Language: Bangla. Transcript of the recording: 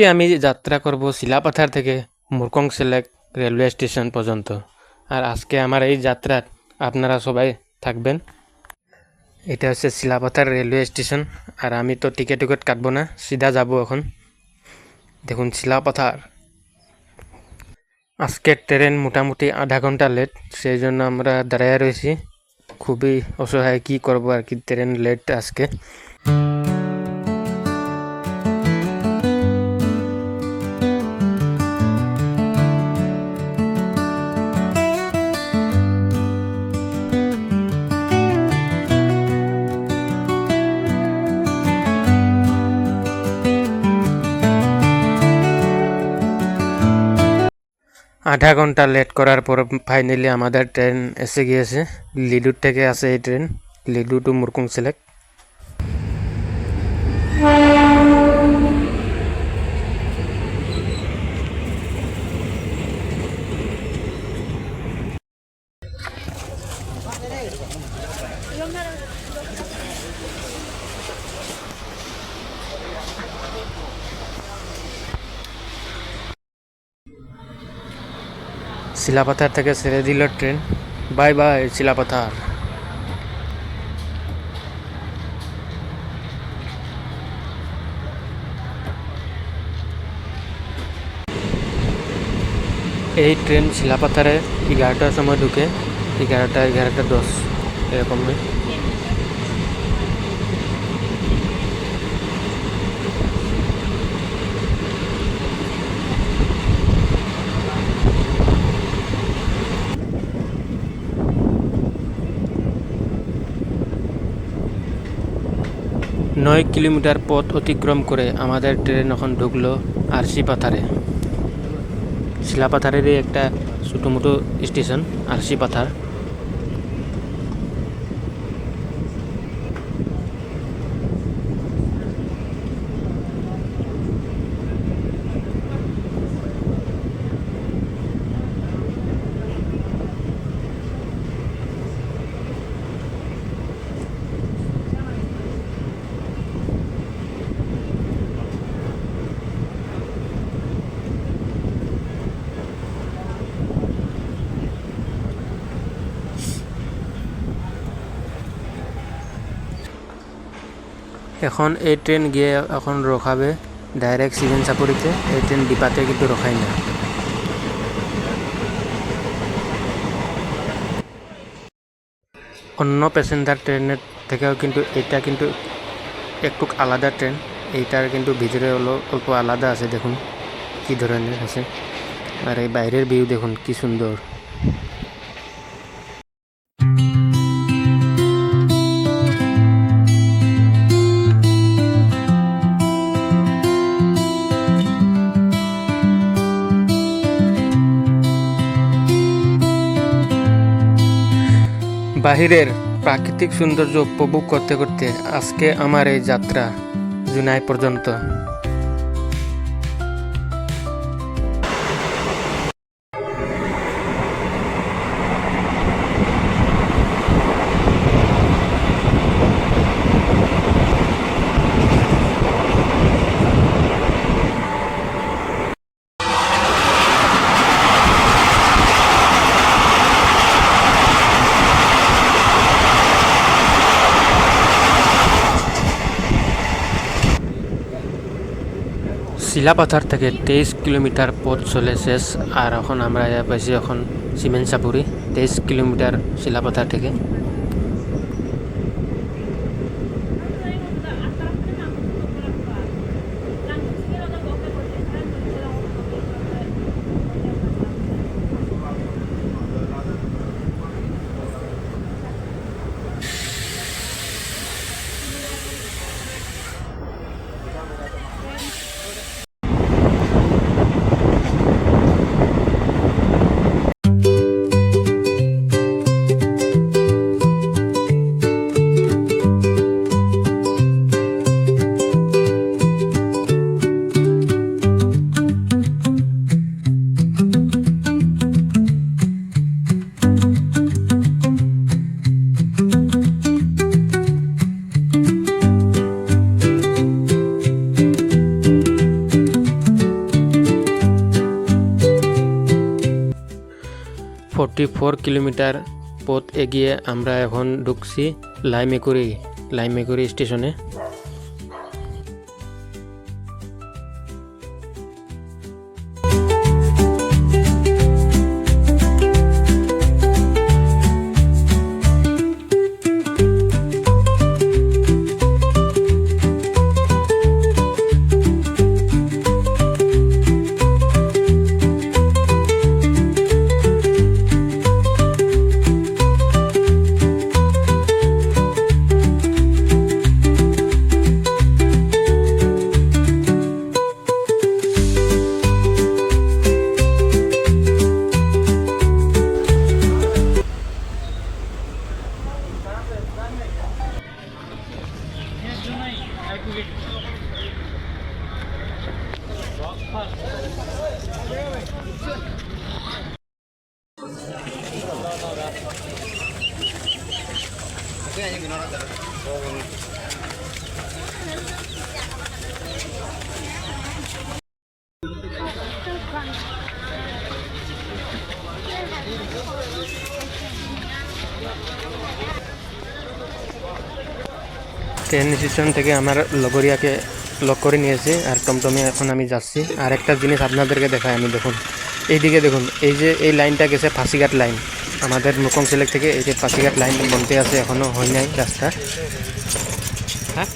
আজকে আমি যাত্রা করব শিলাপাথার থেকে মুরকং সেলেক রেলওয়ে স্টেশন পর্যন্ত। আর আজকে আমার এই যাত্রার আপনারা সবাই থাকবেন। এটা হচ্ছে শিলাপাথার রেলওয়ে স্টেশন। আর আমি তো টিকিট টিকিট কাটবো না, সিধা যাব এখন। দেখুন শিলাপাথার। আজকের ট্রেন মোটামুটি আধা ঘণ্টা লেট, সেই জন্য আমরা দাঁড়ায় রয়েছি। খুবই অসহায় কি করব আর কি ট্রেন লেট আজকে। আধা ঘণ্টা লেট করার পর ফাইনালি আমাদের ট্রেন এসে গিয়েছে। লিডুর থেকে আছে এই ট্রেন লিডু টু মুরকুং সিলেক শিলাপাথার থেকে ছেড়ে দিল ট্রেন। Bye bye, শিলাপাথার। এই ট্রেন শিলাপাথারে এগারোটার সময় ঢুকে, এগারোটা এগারোটা দশ, এরকম। নয় কিলোমিটার পথ অতিক্রম করে আমাদের ট্রেন এখন ঢুকলো আরসি পাথারে শিলাপাথারেরই একটা ছোটো মোটো স্টেশন আরসি পাথার এখন এই ট্রেন গিয়ে এখন রখাবে ডাইরেক্ট সিভেন চাপড়িতে এই ট্রেন ডিপাতে কিন্তু রখাই না অন্য প্যাসেঞ্জার ট্রেনের থেকেও কিন্তু এটা কিন্তু একটু আলাদা ট্রেন এইটার কিন্তু ভিতরে হলো অল্প আলাদা আছে দেখুন, কি ধরনের আছে। আর এই বাইরের ভিউ দেখুন কি সুন্দর বাহিরের প্রাকৃতিক সৌন্দর্য উপভোগ করতে করতে আজকে আমার এই যাত্রা জুনাই পর্যন্ত। শিলাপাথার থেকে তেইশ কিলোমিটার পথ চলে শেষ আর এখন আমরা পাইছি এখন সিমেন্ট চাপুরি তেইশ কিলোমিটার চিলাপাথার থেকে। ফিফটি ফোর কিলোমিটার পথ এগিয়ে আমরা এখন ঢুকছি লাইমেকুড়ি লাইমেকুড়ি স্টেশনে ট্রেন স্টেশন থেকে আমার লগরিয়াকে লক করে নিয়েছি আর টমটমে এখন আমি যাচ্ছি। আর একটা জিনিস আপনাদেরকে দেখাই, আমি দেখুন। এইদিকে দেখুন, এই যে এই লাইনটা গেছে ফাঁসিঘাট লাইন আমাদের মুকং সিলেক্ট থেকে এই যে পাখিঘাট লাইন বনতে আছে এখনও হয় নাই রাস্তা। হ্যাঁ?